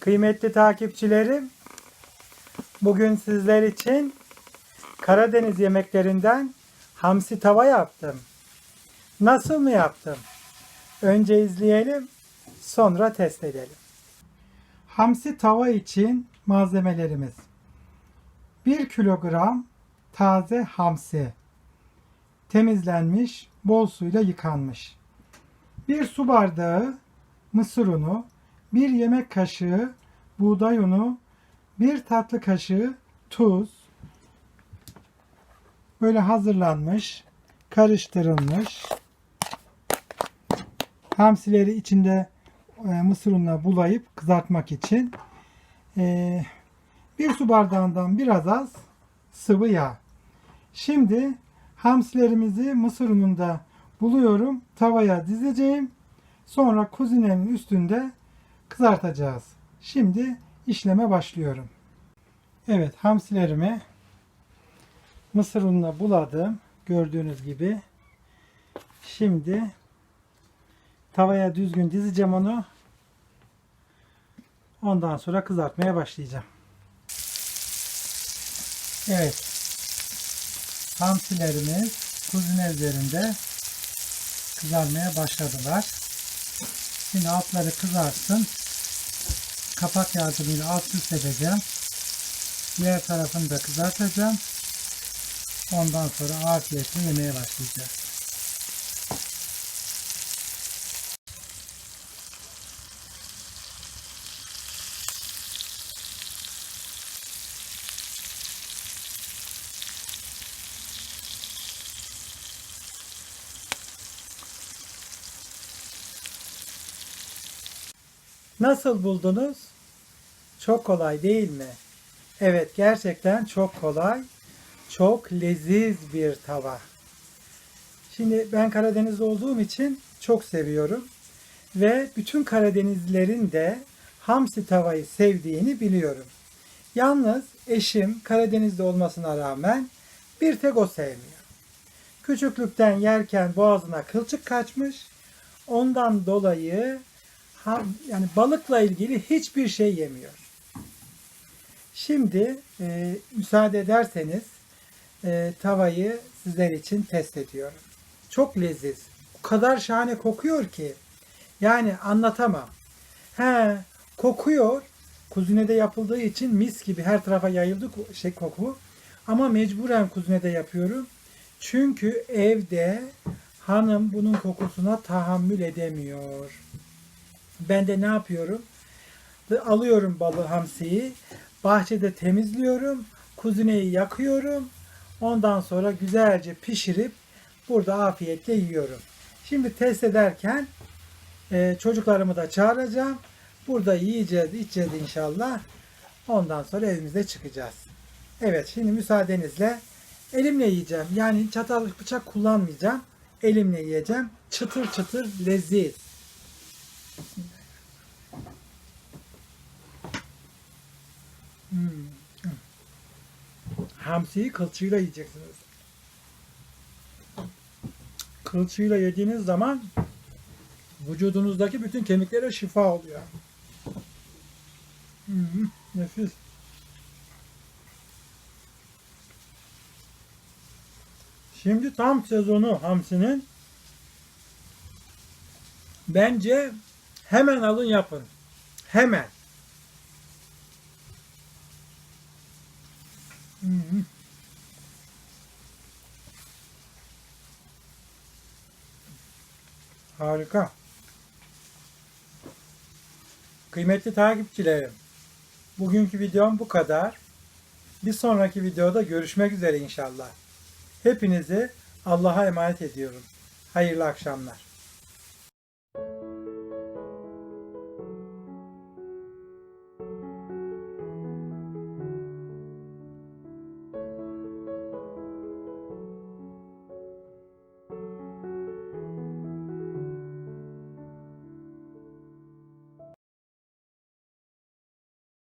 Kıymetli takipçilerim, bugün sizler için Karadeniz yemeklerinden hamsi tava yaptım. Nasıl mı yaptım? Önce izleyelim, sonra test edelim. Hamsi tava için malzemelerimiz 1 kilogram taze hamsi temizlenmiş, bol suyla yıkanmış. 1 su bardağı mısır unu, 1 yemek kaşığı buğday unu, 1 tatlı kaşığı tuz, böyle hazırlanmış, karıştırılmış. Hamsileri içinde e, mısır ununa bulayıp kızartmak için e, bir su bardağından biraz az sıvı yağ. Şimdi hamsilerimizi mısır ununda buluyorum. Tavaya dizeceğim. Sonra kuzinenin üstünde kızartacağız. Şimdi işleme başlıyorum. Evet hamsilerimi mısır ununa buladım. Gördüğünüz gibi. Şimdi tavaya düzgün dizeceğim onu. Ondan sonra kızartmaya başlayacağım. Evet. Hamsilerimiz kuzine üzerinde kızarmaya başladılar. Şimdi altları kızartsın. Kapak yardımıyla alt üst edeceğim. Diğer tarafını da kızartacağım. Ondan sonra afiyetle yemeye başlayacağız. Nasıl buldunuz? Çok kolay değil mi? Evet gerçekten çok kolay. Çok leziz bir tava. Şimdi ben Karadeniz'de olduğum için çok seviyorum. Ve bütün Karadenizlilerin de hamsi tavayı sevdiğini biliyorum. Yalnız eşim Karadeniz'de olmasına rağmen bir tek o sevmiyor. Küçüklükten yerken boğazına kılçık kaçmış. Ondan dolayı yani balıkla ilgili hiçbir şey yemiyor. Şimdi e, müsaade ederseniz e, tavayı sizler için test ediyorum. Çok leziz. O kadar şahane kokuyor ki. Yani anlatamam. He, kokuyor. Kuzinede yapıldığı için mis gibi her tarafa yayıldı şey koku. Ama mecburen kuzinede yapıyorum. Çünkü evde hanım bunun kokusuna tahammül edemiyor. Ben de ne yapıyorum? Alıyorum balığı hamsiyi. Bahçede temizliyorum. Kuzineyi yakıyorum. Ondan sonra güzelce pişirip burada afiyetle yiyorum. Şimdi test ederken e, çocuklarımı da çağıracağım. Burada yiyeceğiz, içeceğiz inşallah. Ondan sonra evimize çıkacağız. Evet, şimdi müsaadenizle elimle yiyeceğim. Yani çatal bıçak kullanmayacağım. Elimle yiyeceğim. Çıtır çıtır leziz. Hmm. Hamsiyi kılçığıyla yiyeceksiniz. Kılçığıyla yediğiniz zaman vücudunuzdaki bütün kemiklere şifa oluyor. Hmm, nefis. Şimdi tam sezonu hamsinin. Bence hemen alın yapın. Hemen. Harika. Kıymetli takipçilerim, bugünkü videom bu kadar. Bir sonraki videoda görüşmek üzere inşallah. Hepinizi Allah'a emanet ediyorum. Hayırlı akşamlar.